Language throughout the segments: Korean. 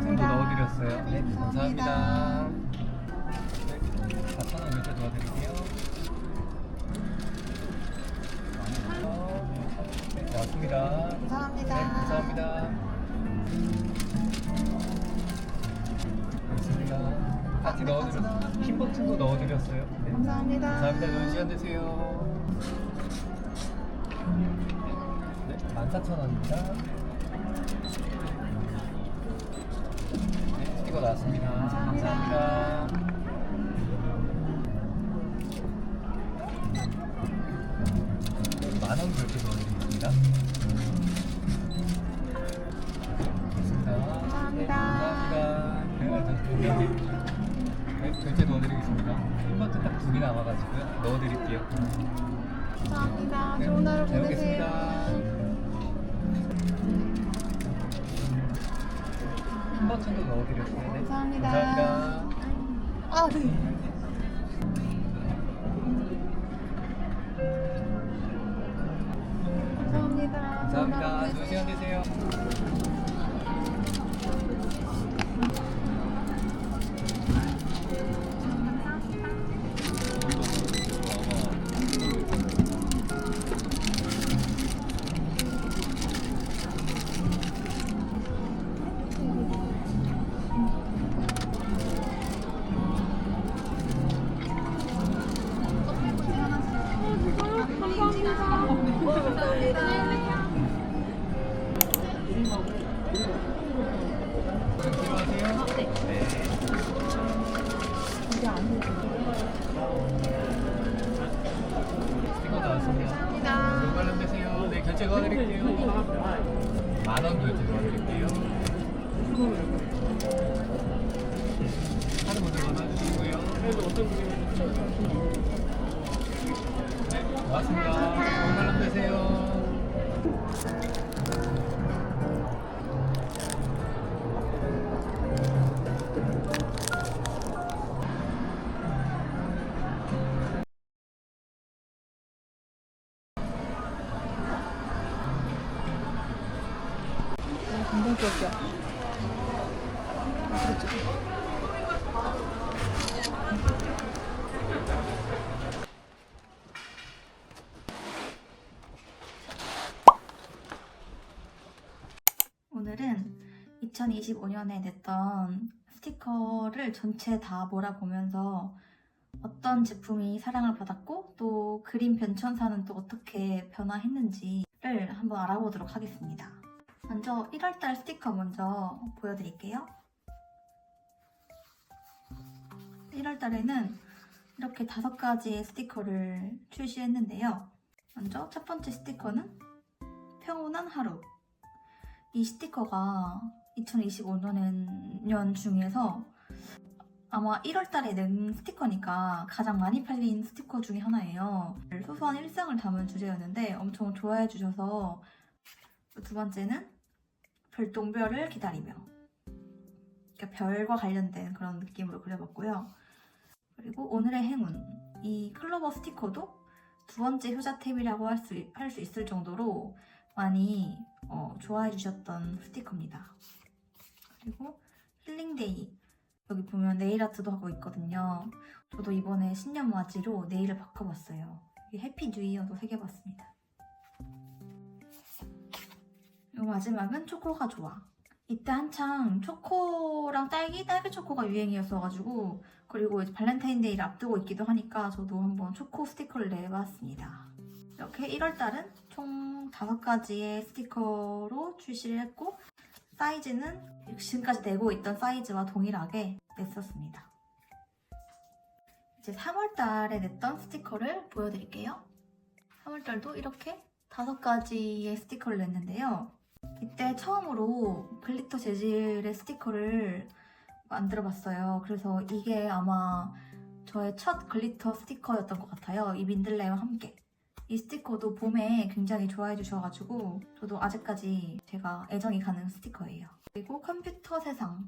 감사합니다. 넣어드렸어요. 네, 감사합니다. 네, 4,000원 결제 도와드릴게요. 네, 고맙습니다. 감사합니다. 네, 감사합니다. 감사합니다. 같이 넣어드렸어요. 핀 버튼도 넣어드렸어요. 네. 감사합니다. 감사합니다. 좋은 시간 되세요. 네, 14,000원입니다. 네, 스티커 나왔습니다. 감사합니다. 만원 결제 넣어드리겠습니다. 됐습니다. 네, 감사합니다. 네, 네, 결제 넣어드리겠습니다. 핀 버튼 딱두 개 남아가지고요. 넣어드릴게요. 감사합니다. 네, 좋은 하루 잘 보내세요. 먹겠습니다. 넣어드렸어요. 네. 감사합니다. 감사합니다. 아, 네. 감동적이야. 오늘은 2025년에 냈던 스티커를 전체 다 몰아보면서 어떤 제품이 사랑을 받았고 또 그림 변천사는 또 어떻게 변화했는지를 한번 알아보도록 하겠습니다. 먼저 1월달 스티커 먼저 보여드릴게요. 1월달에는 이렇게 다섯 가지의 스티커를 출시했는데요. 먼저 첫 번째 스티커는 평온한 하루. 이 스티커가 2025년 중에서 아마 1월달에 낸 스티커니까 가장 많이 팔린 스티커 중에 하나예요. 소소한 일상을 담은 주제였는데 엄청 좋아해 주셔서 두 번째는 별똥별을 기다리며 그러니까 별과 관련된 그런 느낌으로 그려봤고요. 그리고 오늘의 행운 이 클로버 스티커도 두 번째 효자템이라고 할 수 할 수 있을 정도로 많이 어, 좋아해 주셨던 스티커입니다. 그리고 힐링데이 여기 보면 네일 아트도 하고 있거든요. 저도 이번에 신년 맞이로 네일을 바꿔봤어요. 해피 뉴 이어도 새겨봤습니다. 그리고 마지막은 초코가 좋아. 이때 한창 초코랑 딸기, 딸기 초코가 유행이었어가지고 그리고 이제 발렌타인데이를 앞두고 있기도 하니까 저도 한번 초코 스티커를 내봤습니다. 이렇게 1월달은 총 5가지의 스티커로 출시를 했고 사이즈는 지금까지 내고 있던 사이즈와 동일하게 냈었습니다. 이제 3월달에 냈던 스티커를 보여드릴게요. 3월달도 이렇게 5가지의 스티커를 냈는데요. 이때 처음으로 글리터 재질의 스티커를 만들어 봤어요. 그래서 이게 아마 저의 첫 글리터 스티커였던 것 같아요. 이 민들레와 함께. 이 스티커도 봄에 굉장히 좋아해 주셔가지고 저도 아직까지 제가 애정이 가는 스티커예요. 그리고 컴퓨터 세상.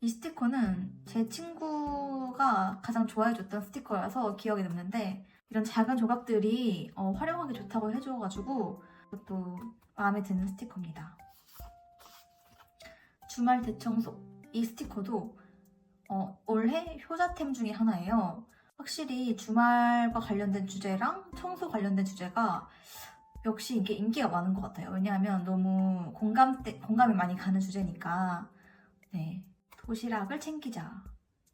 이 스티커는 제 친구가 가장 좋아해 줬던 스티커여서 기억에 남는데 이런 작은 조각들이 어, 활용하기 좋다고 해줘가지고 그것도 마음에 드는 스티커입니다. 주말 대청소. 이 스티커도 어, 올해 효자템 중에 하나예요. 확실히 주말과 관련된 주제랑 청소 관련된 주제가 역시 이게 인기가 많은 것 같아요. 왜냐하면 너무 공감 공감이 많이 가는 주제니까. 네. 도시락을 챙기자.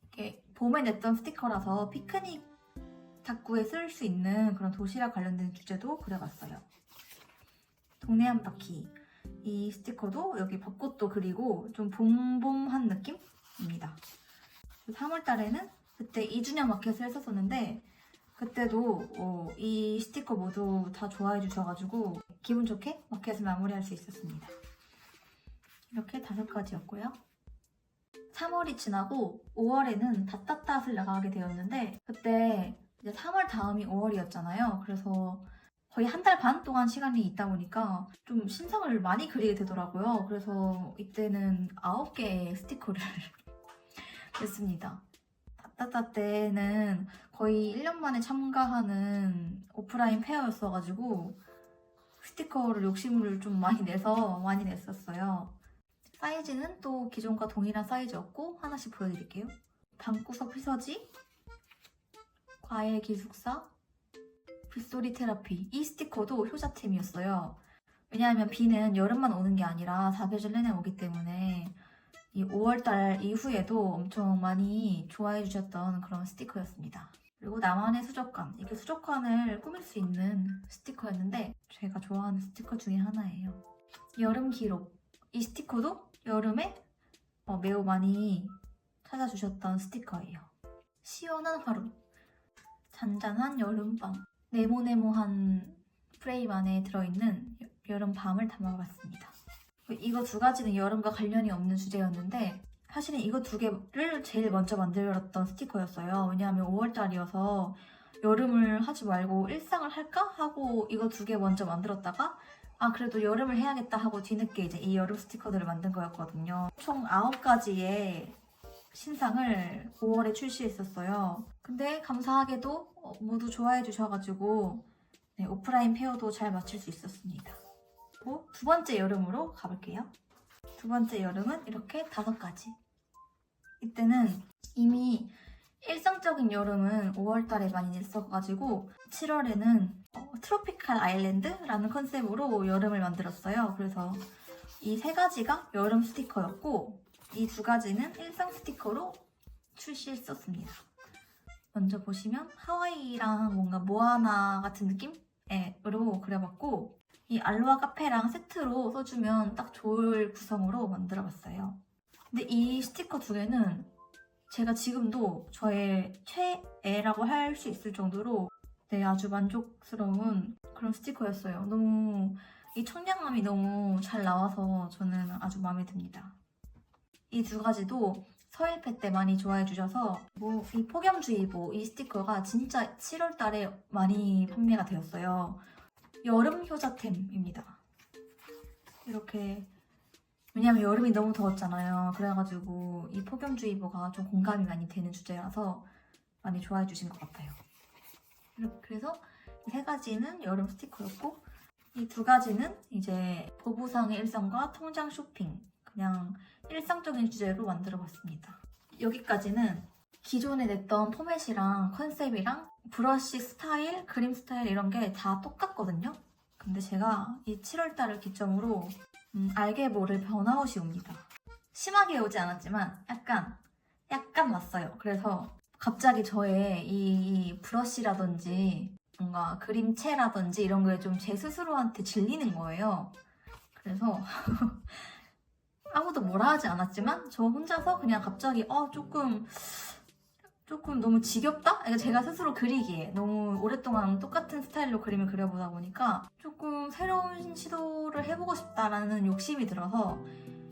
이게 봄에 냈던 스티커라서 피크닉 탁구에 쓸 수 있는 그런 도시락 관련된 주제도 그려봤어요. 동네 한 바퀴. 이 스티커도 여기 벚꽃도 그리고 좀 봄봄한 느낌입니다. 3월 달에는 그때 2주년 마켓을 했었었는데 그때도 어, 이 스티커 모두 다 좋아해 주셔가지고 기분 좋게 마켓을 마무리할 수 있었습니다. 이렇게 다섯 가지였고요. 3월이 지나고 5월에는 닷닷닷을 나가게 되었는데 그때 이제 3월 다음이 5월이었잖아요. 그래서 거의 한 달 반 동안 시간이 있다 보니까 좀 신상을 많이 그리게 되더라고요. 그래서 이때는 9개의 스티커를 냈습니다. 닷닷닷 때는 거의 1년 만에 참가하는 오프라인 페어였어가지고 스티커를 욕심을 좀 많이 내서 많이 냈었어요. 사이즈는 또 기존과 동일한 사이즈였고 하나씩 보여드릴게요. 방구석 휘서지, 과일 기숙사, 빗소리 테라피 이 스티커도 효자템이었어요. 왜냐하면 비는 여름만 오는 게 아니라 사계절 내내 오기 때문에 이 5월달 이후에도 엄청 많이 좋아해 주셨던 그런 스티커였습니다. 그리고 나만의 수족관 이게 수족관을 꾸밀 수 있는 스티커였는데 제가 좋아하는 스티커 중에 하나예요. 여름 기록 이 스티커도 여름에 어, 매우 많이 찾아주셨던 스티커예요. 시원한 하루 잔잔한 여름밤 네모네모한 프레임 안에 들어있는 여- 여름 밤을 담아봤습니다. 이거 두 가지는 여름과 관련이 없는 주제였는데 사실은 이거 두 개를 제일 먼저 만들었던 스티커였어요. 왜냐하면 5월달이어서 여름을 하지 말고 일상을 할까 하고 이거 두 개 먼저 만들었다가 아 그래도 여름을 해야겠다 하고 뒤늦게 이제 이 여름 스티커들을 만든 거였거든요. 총 9가지의 신상을 5월에 출시했었어요. 근데 감사하게도 어, 모두 좋아해 주셔가지고 네, 오프라인 페어도 잘 마칠 수 있었습니다. 두 번째 여름으로 가볼게요. 두 번째 여름은 이렇게 다섯 가지. 이때는 이미 일상적인 여름은 5월달에 많이 냈어가지고 7월에는 어, 트로피칼 아일랜드라는 컨셉으로 여름을 만들었어요. 그래서 이 세 가지가 여름 스티커였고 이 두 가지는 일상 스티커로 출시했었습니다. 먼저 보시면 하와이랑 뭔가 모아나 같은 느낌으로 그려봤고 이 알로하 카페랑 세트로 써주면 딱 좋을 구성으로 만들어봤어요. 근데 이 스티커 두 개는 제가 지금도 저의 최애라고 할 수 있을 정도로 네, 아주 만족스러운 그런 스티커였어요. 너무 이 청량함이 너무 잘 나와서 저는 아주 마음에 듭니다. 이 두 가지도 서일패 때 많이 좋아해 주셔서 뭐 이 폭염주의보 이 스티커가 진짜 7월 달에 많이 판매가 되었어요. 여름 효자템입니다. 이렇게 왜냐면 여름이 너무 더웠잖아요. 그래가지고 이 폭염주의보가 좀 공감이 많이 되는 주제라서 많이 좋아해 주신 것 같아요. 그래서 세 가지는 여름 스티커였고 이 두 가지는 이제 보부상의 일상과 통장 쇼핑 그냥 일상적인 주제로 만들어봤습니다. 여기까지는 기존에 냈던 포맷이랑 컨셉이랑 브러쉬 스타일, 그림 스타일 이런 게 다 똑같거든요. 근데 제가 이 7월달을 기점으로 음, 알게 모를 번아웃이 옵니다. 심하게 오지 않았지만 약간 약간 왔어요. 그래서 갑자기 저의 이 브러쉬라든지 뭔가 그림체라든지 이런 거에 좀 제 스스로한테 질리는 거예요. 그래서 아무도 뭐라 하지 않았지만 저 혼자서 그냥 갑자기 어 조금 조금 너무 지겹다? 그러니까 제가 스스로 그리기에 너무 오랫동안 똑같은 스타일로 그림을 그려보다 보니까 조금 새로운 시도를 해보고 싶다라는 욕심이 들어서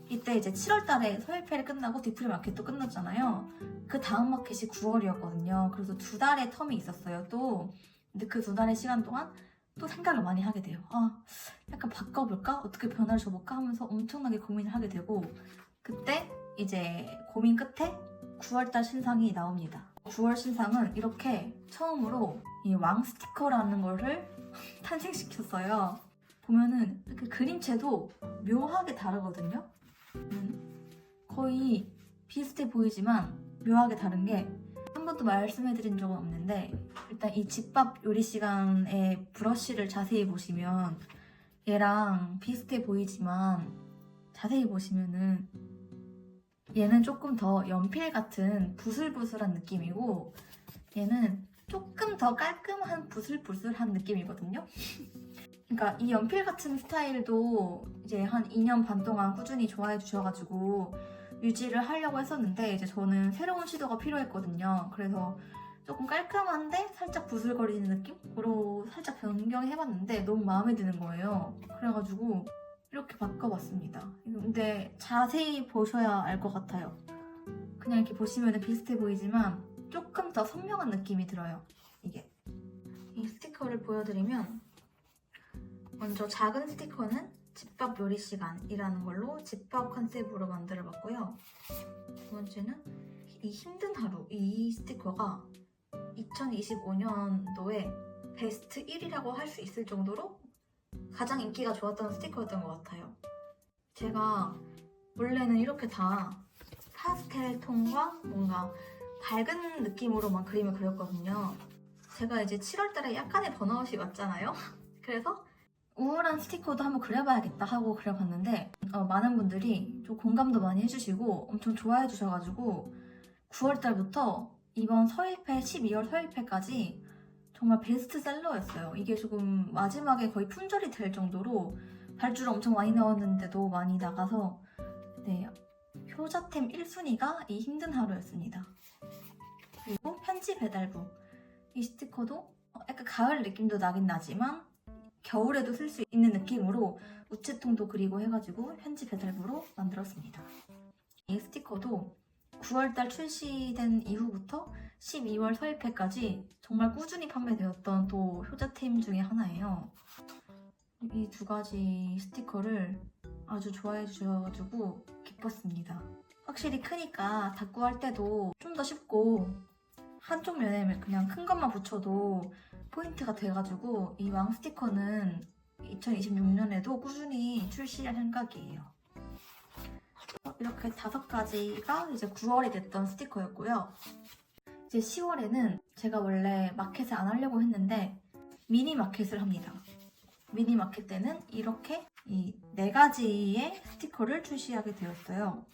이때 이제 7월 달에 서일페를 끝나고 디프리 마켓도 끝났잖아요. 그 다음 마켓이 9월이었거든요. 그래서 두 달의 텀이 있었어요, 또. 근데 그 두 달의 시간 동안 또 생각을 많이 하게 돼요. 아, 약간 바꿔볼까? 어떻게 변화를 줘볼까? 하면서 엄청나게 고민을 하게 되고, 그때 이제 고민 끝에 9월달 신상이 나옵니다. 9월 신상은 이렇게 처음으로 이 왕 스티커라는 거를 탄생시켰어요. 보면은 이렇게 그림체도 묘하게 다르거든요. 음, 거의 비슷해 보이지만 묘하게 다른 게한 번도 말씀해 드린 적은 없는데 일단 이 집밥 요리 시간에 브러쉬를 자세히 보시면 얘랑 비슷해 보이지만 자세히 보시면은 얘는 조금 더 연필 같은 부슬부슬한 느낌이고 얘는 조금 더 깔끔한 부슬부슬한 느낌이거든요. 그러니까 이 연필 같은 스타일도 이제 한 2년 반 동안 꾸준히 좋아해 주셔가지고 유지를 하려고 했었는데 이제 저는 새로운 시도가 필요했거든요. 그래서 조금 깔끔한데 살짝 부슬거리는 느낌으로 살짝 변경해봤는데 너무 마음에 드는 거예요. 그래가지고 이렇게 바꿔봤습니다. 근데 자세히 보셔야 알 것 같아요. 그냥 이렇게 보시면 비슷해 보이지만 조금 더 선명한 느낌이 들어요. 이게. 이 스티커를 보여드리면 먼저 작은 스티커는 집밥 요리 시간이라는 걸로 집밥 컨셉으로 만들어 봤고요. 두 번째는 이 힘든 하루 이 스티커가 2025년도에 베스트 1이라고 할 수 있을 정도로 가장 인기가 좋았던 스티커였던 것 같아요. 제가 원래는 이렇게 다 파스텔 톤과 뭔가 밝은 느낌으로만 그림을 그렸거든요. 제가 이제 7월달에 약간의 번아웃이 왔잖아요. 그래서 우울한 스티커도 한번 그려봐야겠다 하고 그려봤는데 어, 많은 분들이 좀 공감도 많이 해주시고 엄청 좋아해 주셔가지고 9월달부터 이번 서일패 12월 서일패까지 정말 베스트셀러였어요. 이게 조금 마지막에 거의 품절이 될 정도로 발주를 엄청 많이 넣었는데도 많이 나가서 네 효자템 1순위가 이 힘든 하루였습니다. 그리고 편지 배달부 이 스티커도 약간 가을 느낌도 나긴 나지만 겨울에도 쓸 수 있는 느낌으로 우체통도 그리고 해가지고 편지 배달부로 만들었습니다. 이 스티커도 9월달 출시된 이후부터 12월 서일패까지 정말 꾸준히 판매되었던 또 효자템 중에 하나예요. 이 두 가지 스티커를 아주 좋아해 주셔가지고 기뻤습니다. 확실히 크니까 닦고 할 때도 좀 더 쉽고 한쪽 면에 그냥 큰 것만 붙여도 포인트가 돼가지고 이 왕 스티커는 2026년에도 꾸준히 출시할 생각이에요. 어, 이렇게 다섯 가지가 이제 9월이 됐던 스티커였고요. 이제 10월에는 제가 원래 마켓을 안 하려고 했는데 미니 마켓을 합니다. 미니 마켓 때는 이렇게 이 네 가지의 스티커를 출시하게 되었어요.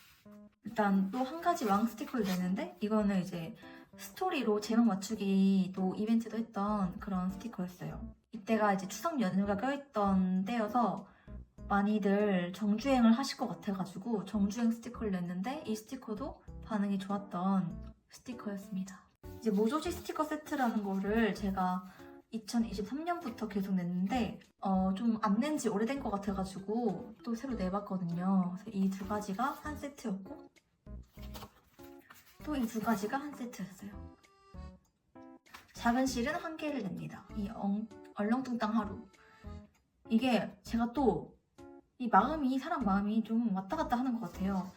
일단 또 한 가지 왕 스티커를 내는데 이거는 이제 스토리로 제목 맞추기 또 이벤트도 했던 그런 스티커였어요. 이때가 이제 추석 연휴가 껴있던 때여서 많이들 정주행을 하실 것 같아가지고 정주행 스티커를 냈는데 이 스티커도 반응이 좋았던 스티커였습니다. 이제 모조지 스티커 세트라는 거를 제가 2023년부터 계속 냈는데 어, 좀 안 낸 지 오래된 것 같아가지고 또 새로 내봤거든요. 이 두 가지가 한 세트였고 또 이 두 가지가 한 세트였어요. 작은 실은 한 개를 냅니다. 이 엉, 얼렁뚱땅 하루. 이게 제가 또 이 마음이 사람 마음이 좀 왔다 갔다 하는 것 같아요.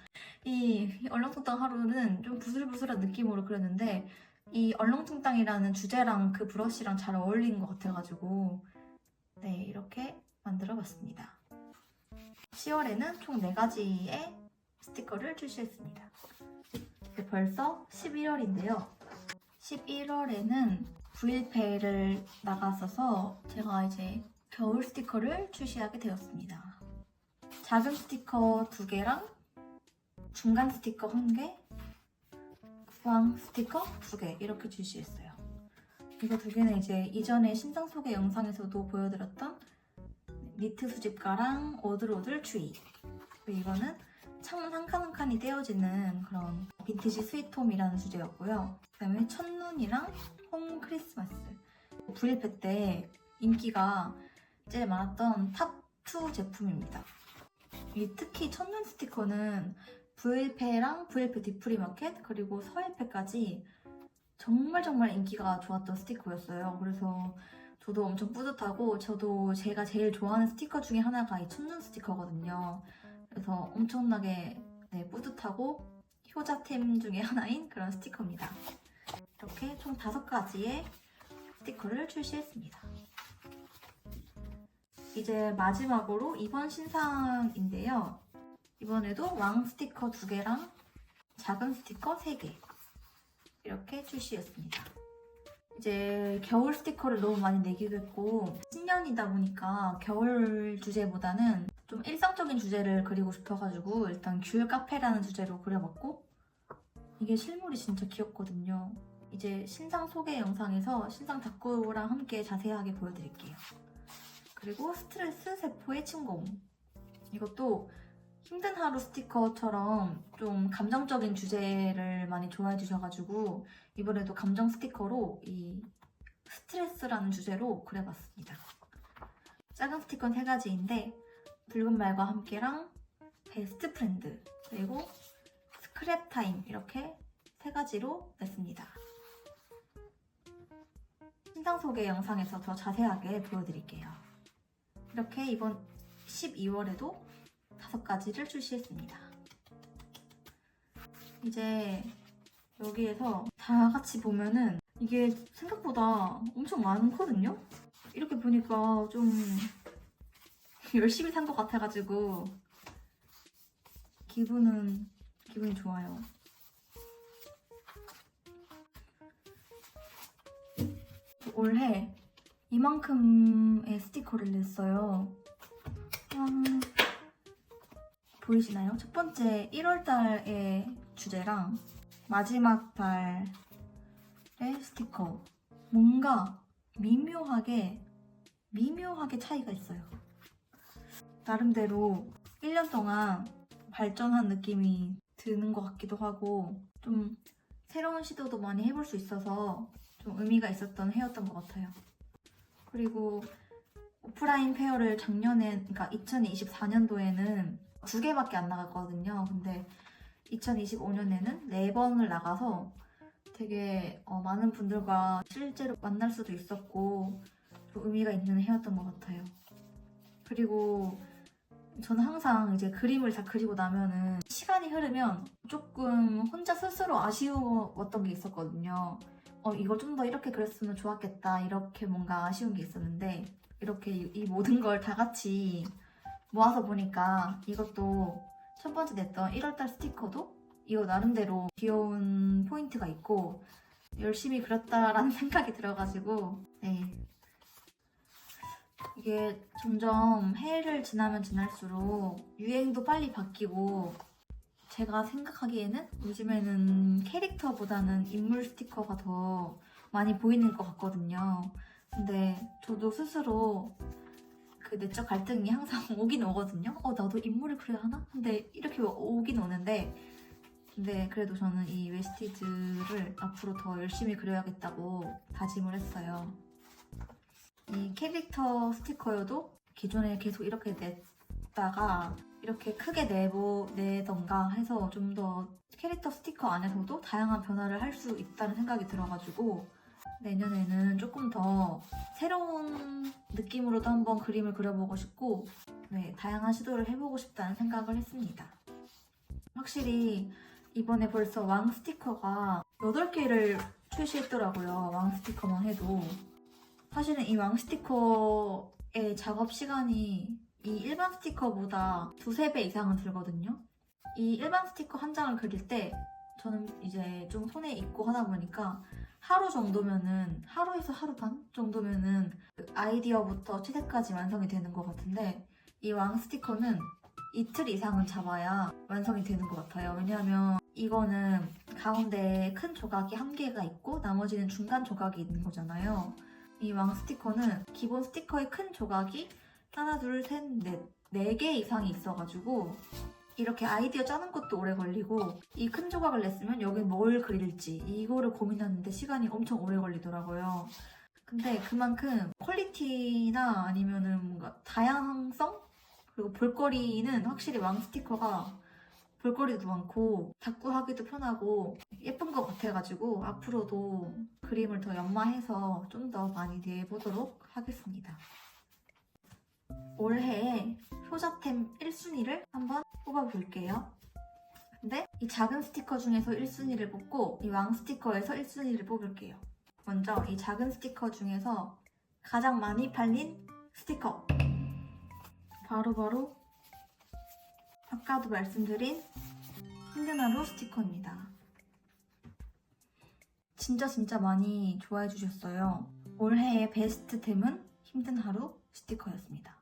이, 이 얼렁뚱땅 하루는 좀 부슬부슬한 느낌으로 그렸는데 이 얼렁뚱땅이라는 주제랑 그 브러쉬랑 잘 어울리는 것 같아가지고 네 이렇게 만들어봤습니다. 10월에는 총 4가지의 스티커를 출시했습니다. 벌써 11월인데요. 11월에는 V일패를 나갔어서 제가 이제 겨울 스티커를 출시하게 되었습니다. 작은 스티커 2개랑 중간 스티커 1개, 구황 스티커 2개 이렇게 출시했어요. 이거 두 개는 이제 이전에 신상 소개 영상에서도 보여드렸던 니트 수집가랑 오들오들 그리고 이거는 창문 한 칸 한 칸이 떼어지는 그런 빈티지 스위트홈이라는 주제였고요. 그 다음에 첫눈이랑 홈 크리스마스 브일페 때 인기가 제일 많았던 탑2 제품입니다. 이 특히 첫눈 스티커는 브일페랑 브일페 디프리마켓 그리고 서일페까지 정말 정말 인기가 좋았던 스티커였어요. 그래서 저도 엄청 뿌듯하고 저도 제가 제일 좋아하는 스티커 중에 하나가 이 첫눈 스티커거든요. 그래서 엄청나게 네, 뿌듯하고 효자템 중에 하나인 그런 스티커입니다. 이렇게 총 다섯 가지의 스티커를 출시했습니다. 이제 마지막으로 이번 신상인데요. 이번에도 왕 스티커 두 개랑 작은 스티커 세개 이렇게 출시했습니다. 이제 겨울 스티커를 너무 많이 내기도 했고 신년이다 보니까 겨울 주제보다는 좀 일상적인 주제를 그리고 싶어가지고 일단 귤 카페라는 주제로 그려봤고 이게 실물이 진짜 귀엽거든요. 이제 신상 소개 영상에서 신상 닭구랑 함께 자세하게 보여드릴게요. 그리고 스트레스 세포의 침공 이것도 힘든 하루 스티커처럼 좀 감정적인 주제를 많이 좋아해 주셔가지고 이번에도 감정 스티커로 이 스트레스라는 주제로 그려봤습니다. 작은 스티커는 세 가지인데 붉은 말과 함께랑 베스트 프렌드 그리고 스크랩 타임 이렇게 세 가지로 냈습니다. 신상 소개 영상에서 더 자세하게 보여드릴게요. 이렇게 이번 12월에도 다섯 가지를 출시했습니다. 이제 여기에서 다 같이 보면은 이게 생각보다 엄청 많거든요? 이렇게 보니까 좀 열심히 산 것 같아가지고 기분은 기분이 좋아요. 올해 이만큼의 스티커를 냈어요. 음, 보이시나요? 첫 번째 1월달의 주제랑 마지막 달의 스티커. 뭔가 미묘하게, 미묘하게 차이가 있어요. 나름대로 1년 동안 발전한 느낌이 드는 것 같기도 하고, 좀 새로운 시도도 많이 해볼 수 있어서 좀 의미가 있었던 해였던 것 같아요. 그리고 오프라인 페어를 작년에, 그러니까 2024년도에는 두 개밖에 안 나갔거든요. 근데 2025년에는 네 번을 나가서 되게 어, 많은 분들과 실제로 만날 수도 있었고 좀 의미가 있는 해였던 것 같아요. 그리고 저는 항상 이제 그림을 다 그리고 나면은 시간이 흐르면 조금 혼자 스스로 아쉬웠던 게 있었거든요. 어, 이걸 좀 더 이렇게 그렸으면 좋았겠다. 이렇게 뭔가 아쉬운 게 있었는데 이렇게 이, 이 모든 걸 다 같이 모아서 보니까 이것도 첫 번째 냈던 1월달 스티커도 이거 나름대로 귀여운 포인트가 있고 열심히 그렸다라는 생각이 들어가지고 네 이게 점점 해를 지나면 지날수록 유행도 빨리 바뀌고 제가 생각하기에는 요즘에는 캐릭터보다는 인물 스티커가 더 많이 보이는 것 같거든요. 근데 저도 스스로 그 내적 갈등이 항상 오긴 오거든요. 어, 나도 인물을 그려야 하나? 근데 이렇게 오긴 오는데, 근데 그래도 저는 이 웨스티즈를 앞으로 더 열심히 그려야겠다고 다짐을 했어요. 이 캐릭터 스티커여도 기존에 계속 이렇게 냈다가 이렇게 크게 내보, 내던가 해서 좀 더 캐릭터 스티커 안에서도 다양한 변화를 할 수 있다는 생각이 들어가지고 내년에는 조금 더 새로운 느낌으로도 한번 그림을 그려보고 싶고 네, 다양한 시도를 해보고 싶다는 생각을 했습니다. 확실히 이번에 벌써 왕 스티커가 8개를 출시했더라고요. 왕 스티커만 해도. 사실은 이 왕 스티커의 작업 시간이 이 일반 스티커보다 두세 배 이상은 들거든요. 이 일반 스티커 한 장을 그릴 때 저는 이제 좀 손에 익고 하다 보니까 하루 정도면은 하루에서 하루 반 정도면은 그 아이디어부터 채색까지 완성이 되는 것 같은데 이 왕 스티커는 이틀 이상은 잡아야 완성이 되는 것 같아요. 왜냐하면 이거는 가운데에 큰 조각이 한 개가 있고 나머지는 중간 조각이 있는 거잖아요. 이 왕 스티커는 기본 스티커의 큰 조각이 하나, 둘, 셋, 넷, 네 개 이상이 있어가지고 이렇게 아이디어 짜는 것도 오래 걸리고 이 큰 조각을 냈으면 여기 뭘 그릴지 이거를 고민하는데 시간이 엄청 오래 걸리더라고요. 근데 그만큼 퀄리티나 아니면은 뭔가 다양성 그리고 볼거리는 확실히 왕 스티커가 볼거리도 많고 자꾸 하기도 편하고 예쁜 것 같아가지고 앞으로도 그림을 더 연마해서 좀 더 많이 내보도록 하겠습니다. 올해의 효자템 1순위를 한번 뽑아볼게요. 근데 이 작은 스티커 중에서 1순위를 뽑고 이 왕 스티커에서 1순위를 뽑을게요. 먼저 이 작은 스티커 중에서 가장 많이 팔린 스티커 바로바로 아까도 말씀드린 하루 스티커입니다. 진짜 진짜 많이 좋아해 주셨어요. 올해의 베스트템은 힘든 하루 스티커였습니다.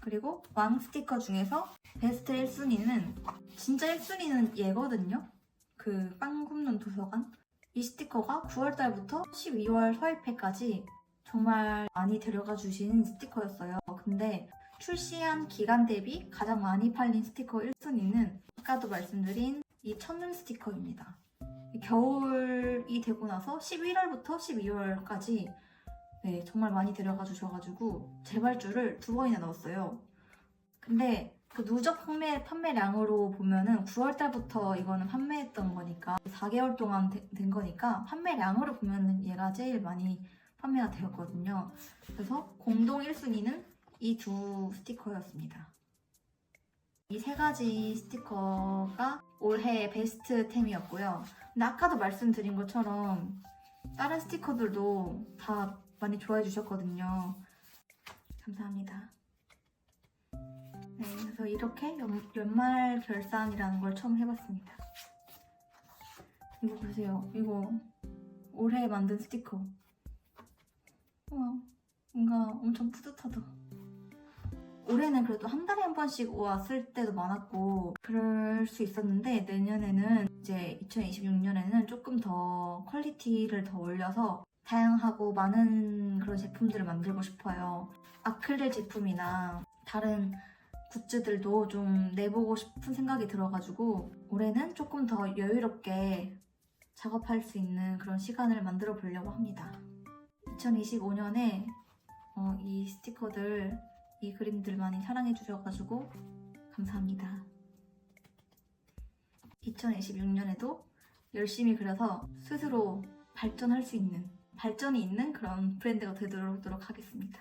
그리고 왕 스티커 중에서 베스트 1순위는 진짜 1순위는 얘거든요. 그 빵 굽는 도서관. 이 스티커가 9월달부터 12월 서입회까지 정말 많이 데려가 주신 스티커였어요. 근데 출시한 기간 대비 가장 많이 팔린 스티커 1순위는 아까도 말씀드린 이 첫눈 스티커입니다. 겨울이 되고 나서 11월부터 12월까지 네, 정말 많이 데려가 주셔가지고 재발주를 두 번이나 넣었어요. 근데 그 누적 판매, 판매량으로 보면은 9월 달부터 이거는 판매했던 거니까 4개월 동안 되- 된 거니까 판매량으로 보면은 얘가 제일 많이 판매가 되었거든요. 그래서 공동 1순위는 이 두 스티커였습니다. 이 세 가지 스티커가 올해 베스트 템이었고요. 근데 아까도 말씀드린 것처럼 다른 스티커들도 다 많이 좋아해 주셨거든요. 감사합니다. 네, 그래서 이렇게 연, 연말 결산이라는 걸 처음 해봤습니다. 이거 보세요. 이거 올해 만든 스티커. 우와, 뭔가 엄청 뿌듯하다. 올해는 그래도 한 달에 한 번씩 왔을 때도 많았고 그럴 수 있었는데 내년에는 이제 2026년에는 조금 더 퀄리티를 더 올려서 다양하고 많은 그런 제품들을 만들고 싶어요. 아크릴 제품이나 다른 굿즈들도 좀 내보고 싶은 생각이 들어가지고 올해는 조금 더 여유롭게 작업할 수 있는 그런 시간을 만들어 보려고 합니다. 2025년에 어, 이 스티커들, 이 그림들 많이 사랑해 주셔가지고 감사합니다. 2026년에도 열심히 그려서 스스로 발전할 수 있는, 발전이 있는 그런 브랜드가 되도록 하겠습니다.